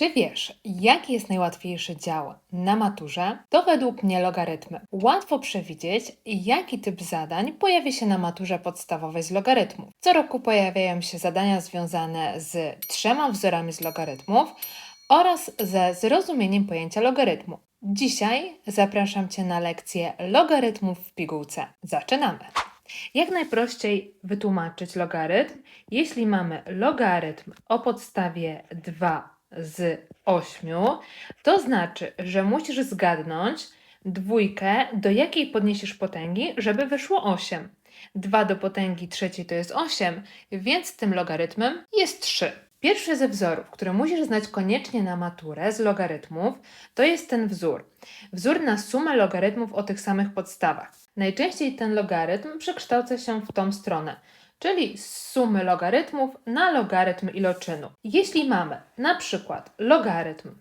Czy wiesz, jaki jest najłatwiejszy dział na maturze? To według mnie logarytmy. Łatwo przewidzieć, jaki typ zadań pojawi się na maturze podstawowej z logarytmów. Co roku pojawiają się zadania związane z trzema wzorami z logarytmów oraz ze zrozumieniem pojęcia logarytmu. Dzisiaj zapraszam Cię na lekcję logarytmów w pigułce. Zaczynamy! Jak najprościej wytłumaczyć logarytm? Jeśli mamy logarytm o podstawie 2 z 8, to znaczy, że musisz zgadnąć dwójkę, do jakiej podniesiesz potęgi, żeby wyszło 8. 2 do potęgi trzeciej to jest 8, więc tym logarytmem jest 3. Pierwszy ze wzorów, który musisz znać koniecznie na maturę z logarytmów, to jest ten wzór. Wzór na sumę logarytmów o tych samych podstawach. Najczęściej ten logarytm przekształca się w tą stronę, czyli z sumy logarytmów na logarytm iloczynu. Jeśli mamy na przykład logarytm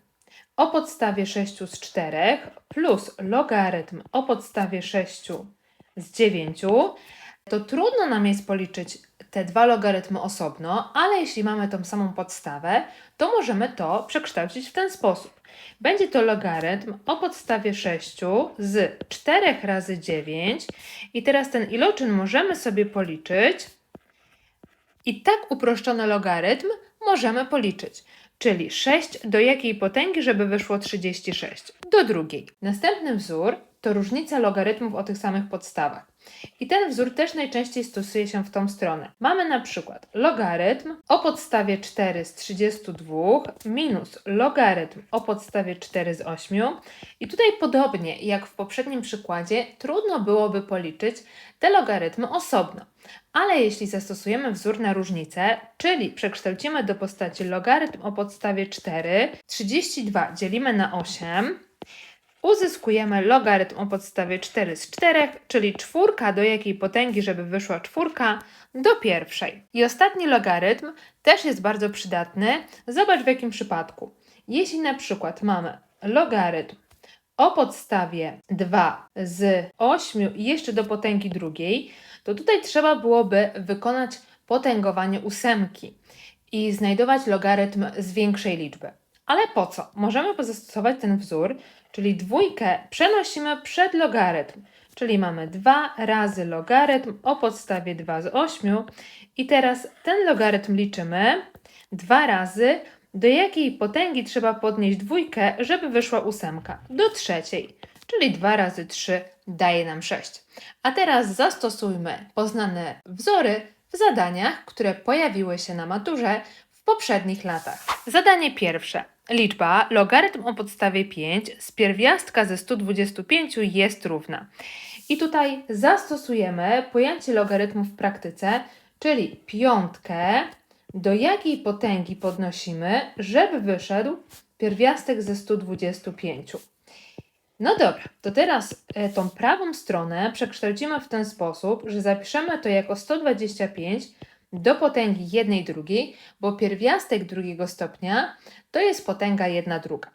o podstawie 6 z 4 plus logarytm o podstawie 6 z 9, to trudno nam jest policzyć te dwa logarytmy osobno, ale jeśli mamy tą samą podstawę, to możemy to przekształcić w ten sposób. Będzie to logarytm o podstawie 6 z 4 razy 9 i teraz ten iloczyn możemy sobie policzyć i tak uproszczony logarytm możemy policzyć, czyli 6 do jakiej potęgi, żeby wyszło 36? Do drugiej. Następny wzór to różnica logarytmów o tych samych podstawach. I ten wzór też najczęściej stosuje się w tą stronę. Mamy na przykład logarytm o podstawie 4 z 32 minus logarytm o podstawie 4 z 8. I tutaj podobnie jak w poprzednim przykładzie, trudno byłoby policzyć te logarytmy osobno. Ale jeśli zastosujemy wzór na różnicę, czyli przekształcimy do postaci logarytm o podstawie 4, 32 dzielimy na 8, uzyskujemy logarytm o podstawie 4 z 4, czyli czwórka do jakiej potęgi, żeby wyszła czwórka, do pierwszej. I ostatni logarytm też jest bardzo przydatny. Zobacz w jakim przypadku. Jeśli na przykład mamy logarytm o podstawie 2 z 8 i jeszcze do potęgi drugiej, to tutaj trzeba byłoby wykonać potęgowanie ósemki i znajdować logarytm z większej liczby. Ale po co? Możemy zastosować ten wzór, czyli dwójkę przenosimy przed logarytm, czyli mamy 2 razy logarytm o podstawie 2 z 8 i teraz ten logarytm liczymy 2 razy, do jakiej potęgi trzeba podnieść dwójkę, żeby wyszła ósemka? Do trzeciej, czyli 2 razy 3 daje nam 6. A teraz zastosujmy poznane wzory w zadaniach, które pojawiły się na maturze w poprzednich latach. Zadanie pierwsze. Liczba logarytm o podstawie 5 z pierwiastka ze 125 jest równa. I tutaj zastosujemy pojęcie logarytmu w praktyce, czyli piątkę, do jakiej potęgi podnosimy, żeby wyszedł pierwiastek ze 125. No dobra, to teraz e, tą prawą stronę przekształcimy w ten sposób, że zapiszemy to jako 125 do potęgi jednej drugiej, bo pierwiastek drugiego stopnia to jest potęga jedna druga.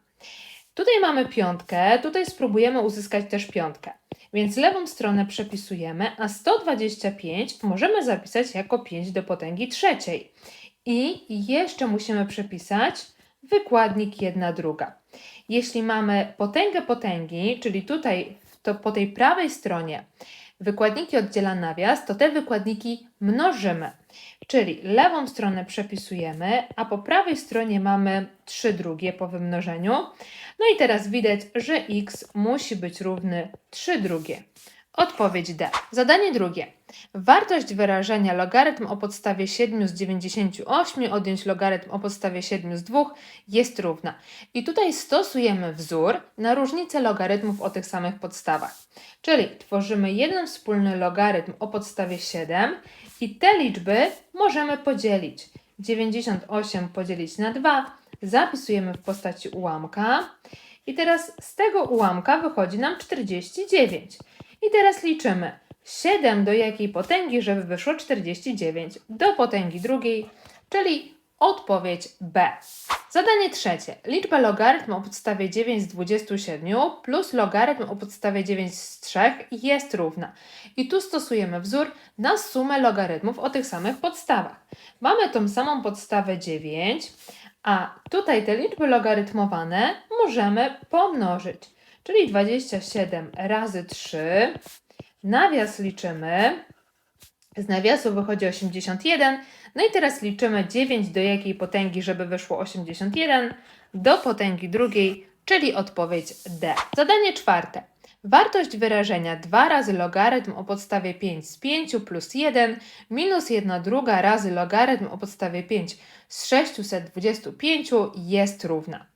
Tutaj mamy piątkę, tutaj spróbujemy uzyskać też piątkę. Więc lewą stronę przepisujemy, a 125 możemy zapisać jako 5 do potęgi trzeciej. I jeszcze musimy przepisać wykładnik jedna druga. Jeśli mamy potęgę potęgi, czyli tutaj to po tej prawej stronie wykładniki oddziela nawias, to te wykładniki mnożymy. Czyli lewą stronę przepisujemy, a po prawej stronie mamy 3 drugie po wymnożeniu. No i teraz widać, że x musi być równy 3 drugie. Odpowiedź D. Zadanie drugie. Wartość wyrażenia logarytm o podstawie 7 z 98 odjąć logarytm o podstawie 7 z 2 jest równa. I tutaj stosujemy wzór na różnicę logarytmów o tych samych podstawach. Czyli tworzymy jeden wspólny logarytm o podstawie 7 i te liczby możemy podzielić. 98 podzielić na 2 zapisujemy w postaci ułamka. I teraz z tego ułamka wychodzi nam 49. I teraz liczymy 7 do jakiej potęgi, żeby wyszło 49? Do potęgi drugiej, czyli odpowiedź B. Zadanie trzecie. Liczba logarytm o podstawie 9 z 27 plus logarytm o podstawie 9 z 3 jest równa. I tu stosujemy wzór na sumę logarytmów o tych samych podstawach. Mamy tą samą podstawę 9, A tutaj te liczby logarytmowane możemy pomnożyć. Czyli 27 razy 3. Nawias liczymy. Z nawiasu wychodzi 81. No i teraz liczymy 9 do jakiej potęgi, żeby wyszło 81. Do potęgi drugiej, czyli odpowiedź D. Zadanie czwarte. Wartość wyrażenia 2 razy logarytm o podstawie 5 z 5 plus 1 minus 1 druga razy logarytm o podstawie 5 z 625 jest równa.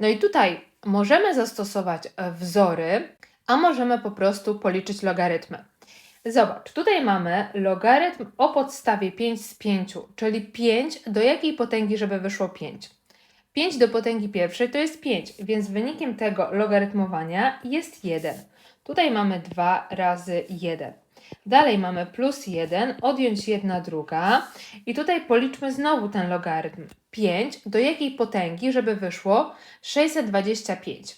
No i tutaj możemy zastosować e, wzory, a możemy po prostu policzyć logarytmy. Zobacz, tutaj mamy logarytm o podstawie 5 z 5, czyli 5 do jakiej potęgi, żeby wyszło 5. 5 do potęgi pierwszej to jest 5, więc wynikiem tego logarytmowania jest 1. Tutaj mamy 2 razy 1. Dalej mamy plus 1, odjąć 1 druga i tutaj policzmy znowu ten logarytm. 5 do jakiej potęgi, żeby wyszło 625.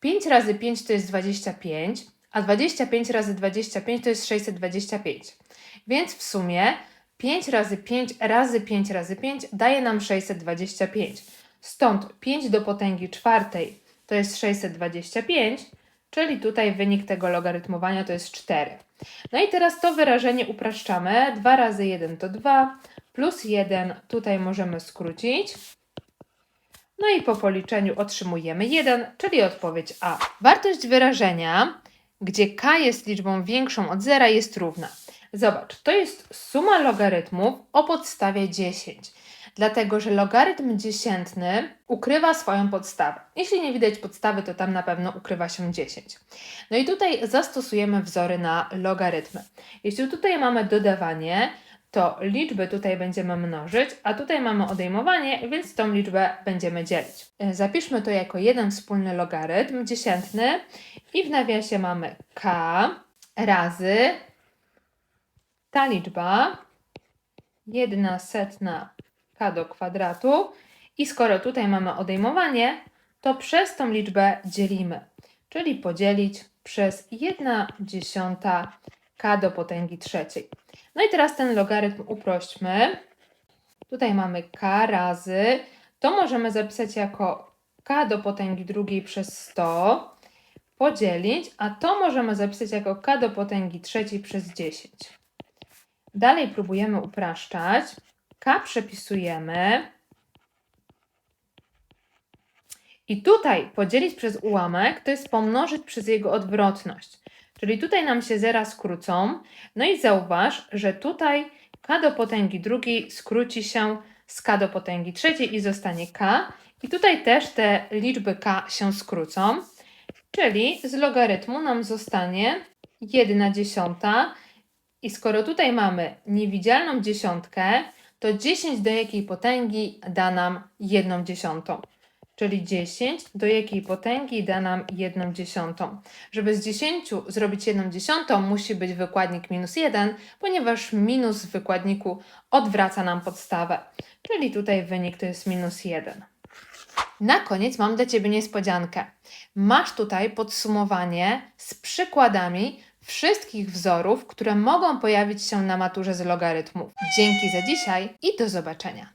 5 razy 5 to jest 25, a 25 razy 25 to jest 625. Więc w sumie 5 razy 5 razy 5 razy 5 daje nam 625. Stąd 5 do potęgi czwartej to jest 625, czyli tutaj wynik tego logarytmowania to jest 4. No i teraz to wyrażenie upraszczamy. 2 razy 1 to 2, plus 1 tutaj możemy skrócić. No i po policzeniu otrzymujemy 1, czyli odpowiedź A. Wartość wyrażenia, gdzie k jest liczbą większą od zera, jest równa. Zobacz, to jest suma logarytmów o podstawie 10 dlatego że logarytm dziesiętny ukrywa swoją podstawę. Jeśli nie widać podstawy, to tam na pewno ukrywa się 10. No i tutaj zastosujemy wzory na logarytmy. Jeśli tutaj mamy dodawanie, to liczby tutaj będziemy mnożyć, a tutaj mamy odejmowanie, więc tą liczbę będziemy dzielić. Zapiszmy to jako jeden wspólny logarytm dziesiętny i w nawiasie mamy k razy ta liczba, jedna setna k do kwadratu i skoro tutaj mamy odejmowanie, to przez tą liczbę dzielimy, czyli podzielić przez 1 dziesiąta k do potęgi trzeciej. No i teraz ten logarytm uprośćmy. Tutaj mamy k razy, to możemy zapisać jako k do potęgi drugiej przez 100, podzielić, a to możemy zapisać jako k do potęgi trzeciej przez 10. Dalej próbujemy upraszczać. K przepisujemy. I tutaj podzielić przez ułamek to jest pomnożyć przez jego odwrotność. Czyli tutaj nam się zera skrócą. No i zauważ, że tutaj k do potęgi drugiej skróci się z k do potęgi trzeciej i zostanie k. I tutaj też te liczby k się skrócą. Czyli z logarytmu nam zostanie 1 dziesiąta. I skoro tutaj mamy niewidzialną dziesiątkę, to 10 do jakiej potęgi da nam 1 dziesiątą. Czyli 10 do jakiej potęgi da nam 1 dziesiątą. Żeby z 10 zrobić 1 dziesiątą, musi być wykładnik minus 1, ponieważ minus w wykładniku odwraca nam podstawę. Czyli tutaj wynik to jest minus 1. Na koniec mam dla Ciebie niespodziankę. Masz tutaj podsumowanie z przykładami wszystkich wzorów, które mogą pojawić się na maturze z logarytmów. Dzięki za dzisiaj i do zobaczenia.